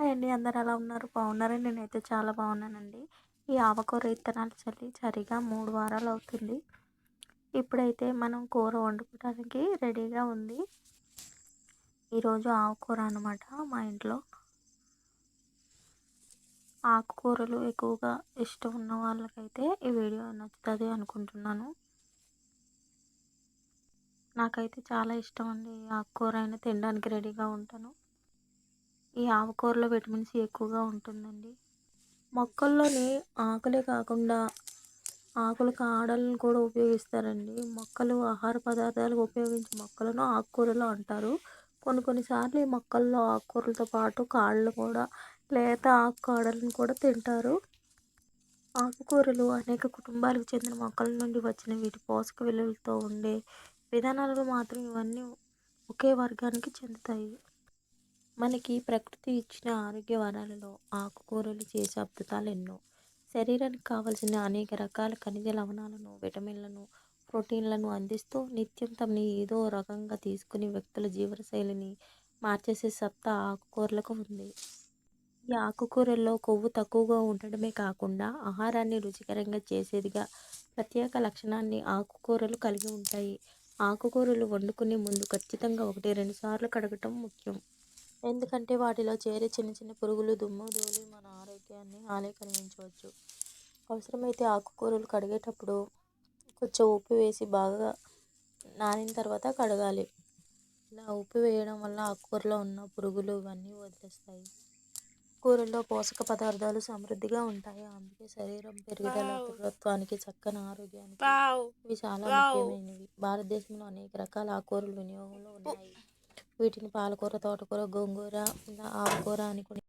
Hi అండి. అందరు ఎలా ఉన్నారు? బాగున్నారు? నేనైతే చాలా బాగున్నానండి. ఈ ఆవకూర విత్తనాలు చల్లి సరిగా మూడు వారాలు అవుతుంది. ఇప్పుడైతే మనం కూర వండుకోవడానికి రెడీగా ఉంది. ఈరోజు ఆకుకూర అనమాట మా ఇంట్లో. ఆకుకూరలు ఎక్కువగా ఇష్టం ఉన్న వాళ్ళకైతే ఈ వీడియో నచ్చుతుంది అనుకుంటున్నాను. నాకైతే చాలా ఇష్టం అండి ఆకుకూర అయినా తినడానికి రెడీగా ఉంటాను. ఈ ఆకుకూరలో విటమిన్ సి ఎక్కువగా ఉంటుందండి. మొక్కల్లోని ఆకులే కాకుండా ఆకుల కాడలను కూడా ఉపయోగిస్తారండి. మొక్కలు ఆహార పదార్థాలకు ఉపయోగించే మొక్కలను ఆకుకూరలు అంటారు. కొన్ని కొన్నిసార్లు ఈ మొక్కల్లో ఆకుకూరలతో పాటు కాళ్ళు కూడా లేత ఆకు కాడలను కూడా తింటారు. ఆకుకూరలు అనేక కుటుంబాలకు చెందిన మొక్కల నుండి వచ్చిన వీటి పోషక విలువలతో ఉండే విధానాలు మాత్రం ఇవన్నీ ఒకే వర్గానికి చెందుతాయి. మనకి ప్రకృతి ఇచ్చిన ఆరోగ్య వరాలలో ఆకుకూరలు చేసే అద్భుతాలు ఎన్నో. శరీరానికి కావలసిన అనేక రకాల ఖనిజ లవణాలను విటమిన్లను ప్రోటీన్లను అందిస్తూ నిత్యం తమని ఏదో రకంగా తీసుకుని వ్యక్తుల జీవనశైలిని మార్చేసే సత్తా ఆకుకూరలకు ఉంది. ఈ ఆకుకూరల్లో కొవ్వు తక్కువగా ఉండడమే కాకుండా ఆహారాన్ని రుచికరంగా చేసేదిగా ప్రత్యేక లక్షణాన్ని ఆకుకూరలు కలిగి ఉంటాయి. ఆకుకూరలు వండుకునే ముందు ఖచ్చితంగా ఒకటి రెండు సార్లు కడగటం ముఖ్యం. ఎందుకంటే వాటిలో చేరే చిన్న చిన్న పురుగులు దుమ్ము ధూళి మన ఆరోగ్యాన్ని హాని కలిగించవచ్చు. అవసరమైతే ఆకుకూరలు కడిగేటప్పుడు కొంచెం ఉప్పు వేసి బాగా నానిన తర్వాత కడగాలి. ఇలా ఉప్పు వేయడం వల్ల ఆకుకూరలో ఉన్న పురుగులు ఇవన్నీ వదిలేస్తాయి. కూరల్లో పోషక పదార్థాలు సమృద్ధిగా ఉంటాయి. అందుకే శరీరం పెరుగుదల దృఢత్వానికి చక్కని ఆరోగ్యానికి ఇవి చాలా ముఖ్యమైనవి. భారతదేశంలో అనేక రకాల ఆకుకూరలు వినియోగంలో ఉన్నాయి. వీటిని పాలకూర తోటకూర గోంగూర ఆకుకూర అని కూడా